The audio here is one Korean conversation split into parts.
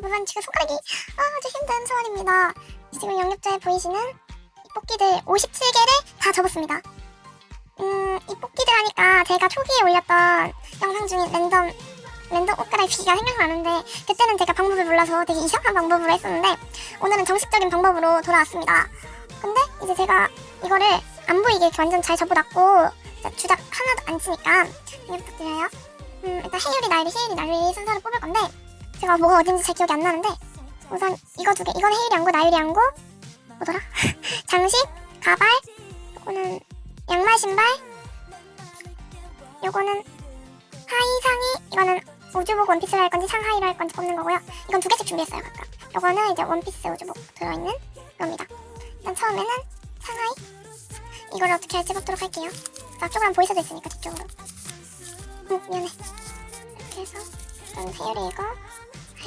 여러분 지금 손가락이 아주 힘든 소원입니다. 지금 영역자에 보이시는 이 뽑기들 57개를 다 접었습니다. 음, 이 뽑기들 하니까 제가 초기에 올렸던 영상 중에 랜덤 랜덤 옷 갈아입기가 생각나는데 그때는 제가 방법을 몰라서 되게 이상한 방법으로 했었는데 오늘은 정식적인 방법으로 돌아왔습니다. 근데 이제 제가 이거를 안 보이게 완전 잘 접어놨고 자, 주작 하나도 안 치니까 부탁드려요. 음, 일단 해율이 나율이 해율이 나율이 순서를 뽑을 건데 제가 뭐가 어딘지 잘 기억이 안 나는데 우선 이거 두 개 이건 해율이 안고 나율이 안고 뭐더라? 장식, 가발, 요거는 양말 신발, 요거는 하의 상의, 이거는 우주복 원피스로 할 건지 상하이로 할 건지 뽑는 거고요. 이건 두 개씩 준비했어요 각각. 요거는 이제 원피스 우주복 들어있는 겁니다. 일단 처음에는 상하이 이걸 어떻게 할지 뽑도록 할게요. 앞쪽으로 안 보일 수도 있으니까 뒤쪽으로. 응, 미안해. 이렇게 해서 저는 하율이 이거,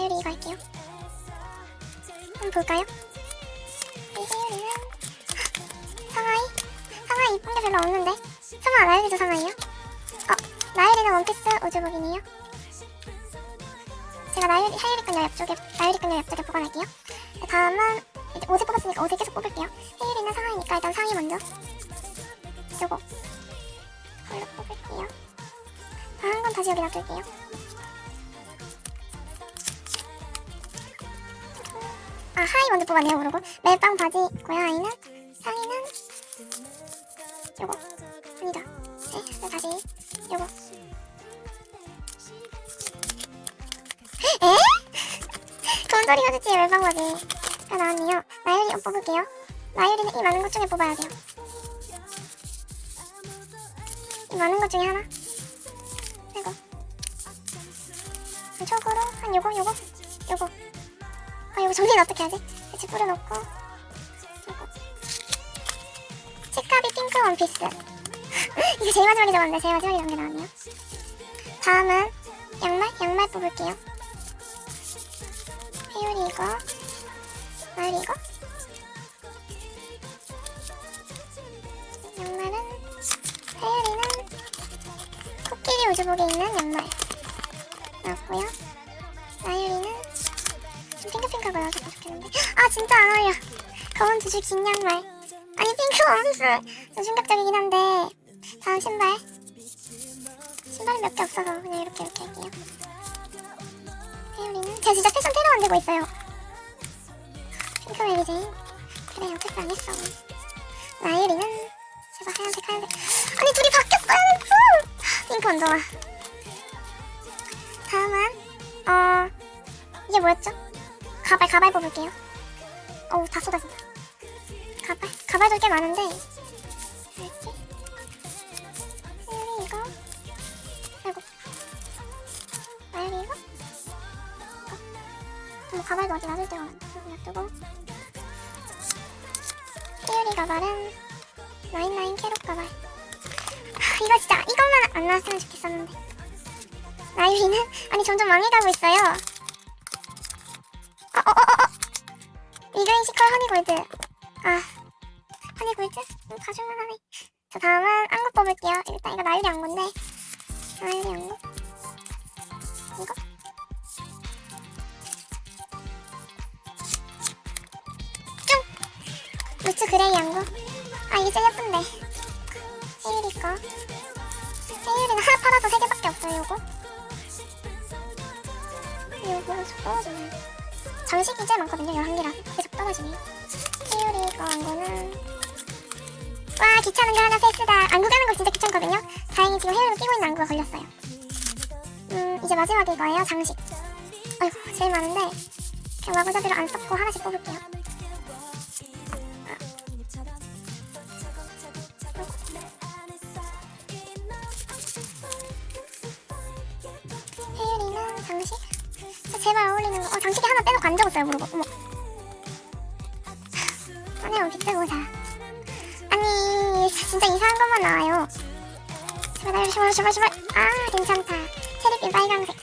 하율이 이거 할게요. 한번 볼까요? 이 하율이는 상하이? 상하이 이쁜 게 별로 없는데? 설마 나율이도 상하이요? 어, 나율이는 원피스 우주복이네요. 제가 나율이, 하율이 끈요 옆쪽에, 나율이 끈요 옆쪽에 보관할게요. 다음은 이제 옷을 뽑았으니까 옷을 계속 뽑을게요. 하율이는 상하이니까 일단 상의 먼저. 요거. 이걸로 뽑을게요. 다른 건 다시 여기 놔둘게요. 아, 하이 먼저 뽑았네요, 그러고. 멜빵 바지고요, 하이는. 상의는. 요거. 아니다. 네, 네, 다시. 요거. 에? 돈 소리가 듣지, 멜빵 바지 가 나왔네요. 나율이 옷 뽑을게요. 나율이는 이 많은 것 중에 뽑아야 돼요. 이 많은 것 중에 하나. 이거. 촉으로 한 요거 요거 정리는 어떻게 하지? 같이 뿌려놓고. 치카비 핑크 원피스. 이거 제일 마지막에 적었는데 제일 마지막에 적은 게 나왔네요. 다음은 양말 양말 뽑을게요. 해율이 이거. 나율이 이거. 양말은 하율이는 코끼리 우주복에 있는 양말 나왔고요. 나율이는 좀 핑크핑크하고 나왔으면 좋겠는데 아 진짜 안 어울려. 검은 두줄 긴 양말. 아니 핑크 원피스 좀 충격적이긴 한데 다음 신발. 신발은 몇 개 없어서 그냥 이렇게 이렇게 할게요. 하율이는 제가 진짜 패션 테러 만들고 있어요. 핑크 메리제인. 그래 어떻게 안 했어. 나율이는 제발 하얀색 하얀색 아니 둘이 바뀌었어요 핑크 먼저 와 다음은 어 이게 뭐였죠? 가발 가발 뽑을게요. 어우 다 쏟아진다. 가발 가발도 꽤 많은데. 여기 이거? 아이고. 아 여기 이거? 어. 뭐 가발도 어디 놔둘 데가 없는데 여기 놔두고. 희율이 가발은 나인나인 캐럿 가발. 아, 이거 진짜 이것만 안 나왔으면 좋겠었는데. 나유리는? 아니 점점 망해가고 있어요 이그인 시컬 허니골드. 아 허니골드? 음, 가줄만 하네. 자 다음은 안구 뽑을게요. 일단 이거 나유리 안구인데 나유리 안구 이거? 쭉 루츠 그레이 안구. 아 이게 제일 예쁜데. 세율이 거. 세율이는 하나 팔아서 세 개밖에 없어요 요거. 요거 속 떨어지네 장식이 제일 많거든요 11개라. 계속 떨어지네 세율이 거 안구는 와 귀찮은 거 하나 패스다. 안구 가는 거 진짜 귀찮거든요. 다행히 지금 헤어를 끼고 있는 안구가 걸렸어요. 음 이제 마지막 이거예요 장식. 아이고 제일 많은데 그냥 마구잡이로 안 썼고 하나씩 뽑을게요. 혜율이는 장식? 진짜 제발 어울리는 거. 어, 장식이 하나 안 적었어요, 모르고. 어머. 꺼내면 비트고사. 아니, 진짜 이상한 것만 나와요. 제발, 날 제발, 제발, 제발. 아, 괜찮다. 체리빛 빨강색.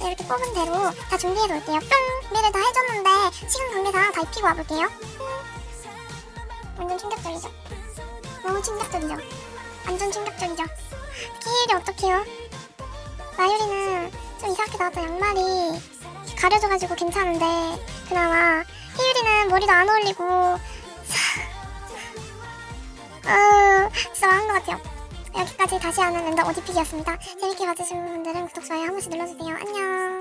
네, 이렇게 뽑은 대로 다 준비해 놓을게요. 뿅! 미를 다 해줬는데, 시간 관계상 다 입히고 와볼게요. 음. 완전 충격적이죠? 너무 충격적이죠? 완전 충격적이죠? 키일이 어떡해요? 나유리는 좀 이상하게 나왔던 양말이 가려져가지고 괜찮은데 그나마 희율이는 머리도 안 어울리고 어, 진짜 망한 것 같아요. 여기까지 다시 하는 랜덤 오디픽이었습니다. 재밌게 봐주신 분들은 구독, 좋아요 한 번씩 눌러주세요. 안녕.